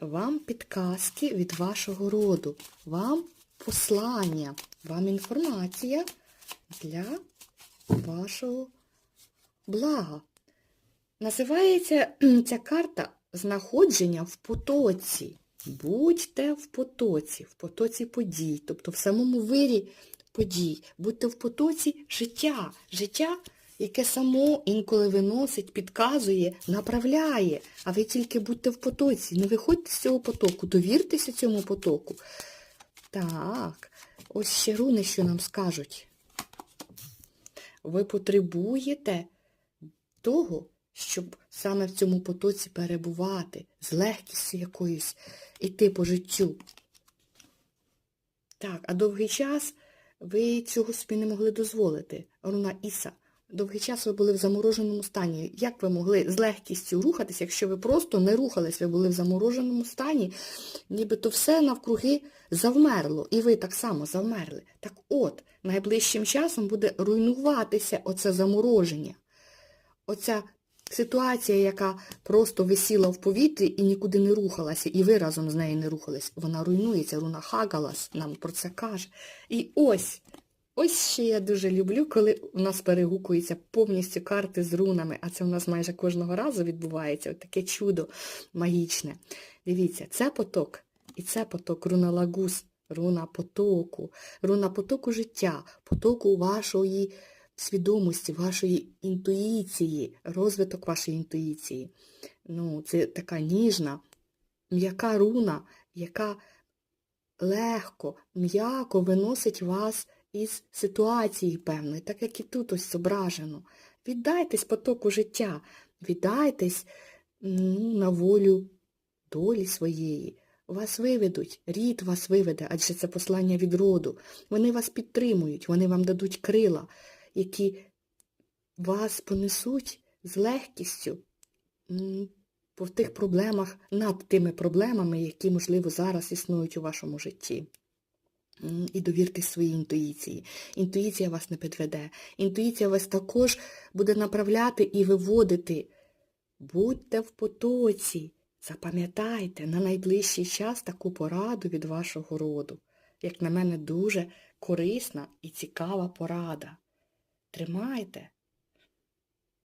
вам підказки від вашого роду, вам послання, вам інформація для вашого блага. Називається ця карта знаходження в потоці. Будьте в потоці, в потоці подій, тобто в самому вирі подій. Будьте в потоці життя. Життя, яке само інколи виносить, підказує, направляє. А ви тільки будьте в потоці. Не виходьте з цього потоку, довіртеся цьому потоку. Так, ось ще руни, що нам скажуть. Ви потребуєте того, щоб саме в цьому потоці перебувати, з легкістю якоюсь іти по життю. Так, а довгий час ви цього собі не могли дозволити. Руна Іса, довгий час ви були в замороженому стані. Як ви могли з легкістю рухатись, якщо ви просто не рухались, ви були в замороженому стані, нібито все навкруги завмерло, і ви так само завмерли. Так от, найближчим часом буде руйнуватися оце замороження. Оця ситуація, яка просто висіла в повітрі і нікуди не рухалася, і ви разом з нею не рухались, вона руйнується, руна Хагалас нам про це каже. І ось, ось ще я дуже люблю, коли у нас перегукуються повністю карти з рунами, а це у нас майже кожного разу відбувається, от таке чудо магічне. Дивіться, це поток, і це поток руна Лагус, руна потоку, руна потоку життя, потоку вашої свідомості, вашої інтуїції, розвиток вашої інтуїції. Ну, це така ніжна, м'яка руна, яка легко, м'яко виносить вас із ситуації певної, так як і тут ось зображено. Віддайтесь потоку життя, віддайтесь ну, на волю долі своєї. Вас виведуть, рід вас виведе, адже це послання від роду. Вони вас підтримують, вони вам дадуть крила, які вас понесуть з легкістю по тих проблемах, над тими проблемами, які, можливо, зараз існують у вашому житті. І довіртесь своїй інтуїції. Інтуїція вас не підведе. Інтуїція вас також буде направляти і виводити. Будьте в потоці. Запам'ятайте на найближчий час таку пораду від вашого роду. Як на мене, дуже корисна і цікава порада. Тримайте